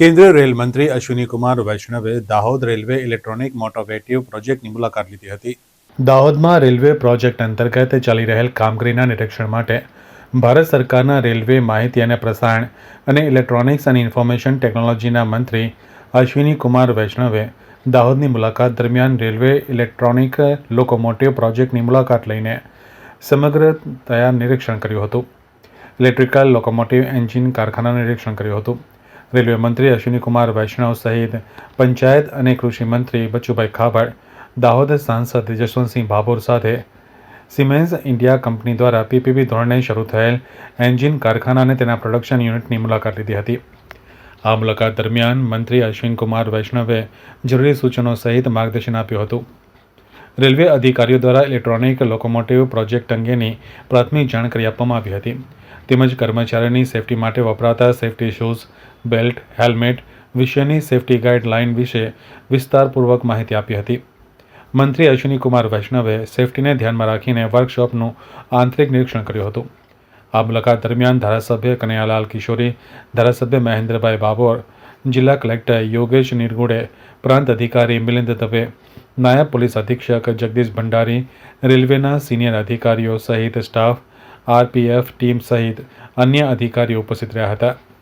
કેન્દ્રીય રેલ મંત્રી અશ્વિની કુમાર વૈષ્ણવે દાહોદ રેલવે ઇલેક્ટ્રોનિક મોટોવેટિવ પ્રોજેક્ટની મુલાકાત લીધી હતી. દાહોદમાં રેલવે પ્રોજેક્ટ અંતર્ગત ચાલી રહેલ કામગીરીના નિરીક્ષણ માટે ભારત સરકારના રેલવે માહિતી અને પ્રસારણ અને ઇલેક્ટ્રોનિક્સ અને ઇન્ફોર્મેશન ટેકનોલોજીના મંત્રી અશ્વિની કુમાર વૈષ્ણવે દાહોદની મુલાકાત દરમિયાન રેલવે ઇલેક્ટ્રોનિક લોકોમોટિવ પ્રોજેક્ટની મુલાકાત લઈને સમગ્ર તૈયાર નિરીક્ષણ કર્યું હતું. ઇલેક્ટ્રિકલ લોકોમોટિવ એન્જિન કારખાનાનું નિરીક્ષણ કર્યું હતું. રેલવે મંત્રી અશ્વિનીકુમાર વૈષ્ણવ સહિત પંચાયત અને કૃષિ મંત્રી બચુભાઈ ખાબડ, દાહોદ સાંસદ જશવંતસિંહ ભાભોર સાથે સિમેન્સ ઇન્ડિયા કંપની દ્વારા પીપીપી ધોરણે શરૂ થયેલ એન્જિન કારખાના અને તેના પ્રોડક્શન યુનિટની મુલાકાત લીધી હતી. આ મુલાકાત દરમિયાન મંત્રી અશ્વિન કુમાર વૈષ્ણવે જરૂરી સૂચનો સહિત માર્ગદર્શન આપ્યું હતું. રેલવે અધિકારીઓ દ્વારા ઇલેક્ટ્રોનિક લોકોમોટિવ પ્રોજેક્ટ અંગેની પ્રાથમિક જાણકારી આપવામાં આવી હતી. તેમજ કર્મચારીઓની સેફટી માટે વપરાતા સેફટી શૂઝ, બેલ્ટ, હેલ્મેટ વિશેની સેફટી ગાઈડલાઇન વિશે વિસ્તારપૂર્વક માહિતી આપી હતી. મંત્રી અશ્વિની વૈષ્ણવે સેફટીને ધ્યાનમાં રાખીને વર્કશોપનું આંતરિક નિરીક્ષણ કર્યું હતું. આ મુલાકાત દરમિયાન ધારાસભ્ય કનૈયાલાલ કિશોરી, ધારાસભ્ય મહેન્દ્રભાઈ બાબોર જિલ્લા કલેક્ટર યોગેશ નિરગુડે, પ્રાંત અધિકારી મિલિંદ દવે નાયબ પોલીસ અધિક્ષક જગદીશ ભંડારી, રેલવેના સિનિયર અધિકારીઓ સહિત સ્ટાફ, આરપીએફ ટીમ સહિત અન્ય અધિકારીઓ ઉપસ્થિત રહ્યા હતા.